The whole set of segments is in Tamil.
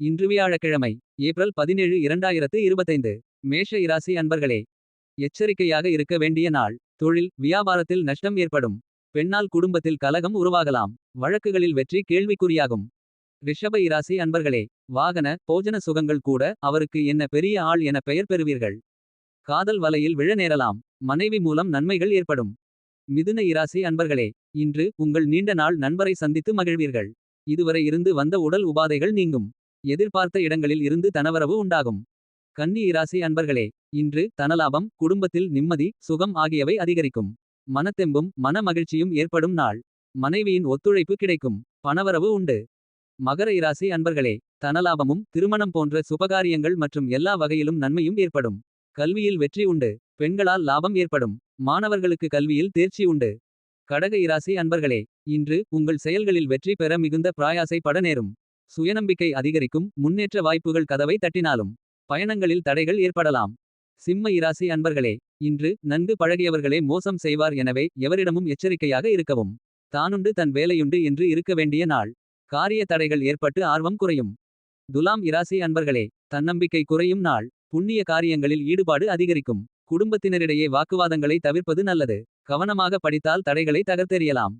இன்று வியாழக்கிழமை ஏப்ரல் பதினேழு இரண்டாயிரத்து இருபத்தைந்து. மேஷ இராசி அன்பர்களே எச்சரிக்கையாக இருக்க வேண்டிய நாள் தொழில் வியாபாரத்தில் நஷ்டம் ஏற்படும். பெண்ணால் குடும்பத்தில் கலகம் உருவாகலாம். வழக்குகளில் வெற்றி கேள்விக்குறியாகும். ரிஷப இராசி அன்பர்களே வாகன போஜன சுகங்கள் கூட அவருக்கு என்ன பெரிய ஆள் என பெயர் பெறுவீர்கள். காதல் வலையில் விழ நேரலாம். மனைவி மூலம் நன்மைகள் ஏற்படும். மிதுன இராசி அன்பர்களே இன்று உங்கள் நீண்ட நாள் நண்பரை சந்தித்து மகிழ்வீர்கள். இதுவரை இருந்து வந்த உடல் உபாதைகள் நீங்கும். எதிர்பார்த்த இடங்களில் இருந்து தனவரவு உண்டாகும். கன்னி இராசி அன்பர்களே இன்று தனலாபம் குடும்பத்தில் நிம்மதி சுகம் ஆகியவை அதிகரிக்கும். மனத்தெம்பும் மன மகிழ்ச்சியும் ஏற்படும் நாள். மனைவியின் ஒத்துழைப்பு கிடைக்கும். பணவரவு உண்டு. மகர இராசி அன்பர்களே தனலாபமும் திருமணம் போன்ற சுபகாரியங்கள் மற்றும் எல்லா வகையிலும் நன்மையும் ஏற்படும். கல்வியில் வெற்றி உண்டு. பெண்களால் லாபம் ஏற்படும். மாணவர்களுக்கு கல்வியில் தேர்ச்சி உண்டு. கடக இராசி அன்பர்களே இன்று உங்கள் செயல்களில் வெற்றி பெற மிகுந்த பிராயாசைப்பட நேரும் சுயநம்பிக்கை அதிகரிக்கும் முன்னேற்ற வாய்ப்புகள் கதவை தட்டினாலும் பயணங்களில் தடைகள் ஏற்படலாம். சிம்ம இராசி அன்பர்களே இன்று நன்கு பழகியவர்களே மோசம் செய்வார் எனவே எவரிடமும் எச்சரிக்கையாக இருக்கவும். தானுண்டு தன் வேலையுண்டு என்று இருக்க வேண்டிய நாள். காரிய தடைகள் ஏற்பட்டு ஆர்வம் குறையும். துலாம் இராசி அன்பர்களே தன்னம்பிக்கை குறையும் நாள். புண்ணிய காரியங்களில் ஈடுபாடு அதிகரிக்கும். குடும்பத்தினரிடையே வாக்குவாதங்களை தவிர்ப்பது நல்லது. கவனமாக படித்தால் தடைகளை தகர்த்தெறியலாம்.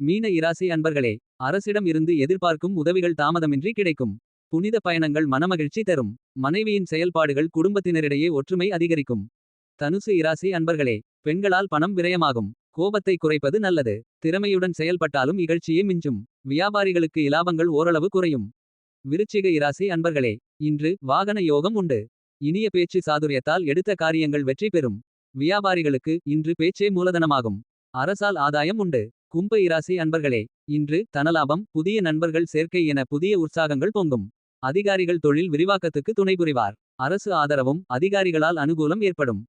மீன இராசி அன்பர்களே அரசிடம் இருந்து எதிர்பார்க்கும் உதவிகள் தாமதமின்றி கிடைக்கும். புனித பயணங்கள் மனமகிழ்ச்சி தரும். மனைவியின் செயல்பாடுகள் குடும்பத்தினரிடையே ஒற்றுமை அதிகரிக்கும். தனுசு இராசி அன்பர்களே பெண்களால் பணம் விரயமாகும். கோபத்தை குறைப்பது நல்லது. திறமையுடன் செயல்பட்டாலும் இகழ்ச்சியே மிஞ்சும். வியாபாரிகளுக்கு இலாபங்கள் ஓரளவு குறையும். விருச்சிக இராசி அன்பர்களே இன்று வாகன யோகம் உண்டு. இனிய பேச்சு சாதுரியத்தால் எடுத்த காரியங்கள் வெற்றி பெறும். வியாபாரிகளுக்கு இன்று பேச்சே மூலதனமாகும். அரசால் ஆதாயம் உண்டு. கும்ப இராசி அன்பர்களே இன்று தனலாபம் புதிய நண்பர்கள் சேர்க்கை என புதிய உற்சாகங்கள் பொங்கும். அதிகாரிகள் தொழில் விரிவாக்கத்துக்கு துணைபுரிவார். அரசு ஆதரவும் அதிகாரிகளால் அனுகூலம் ஏற்படும்.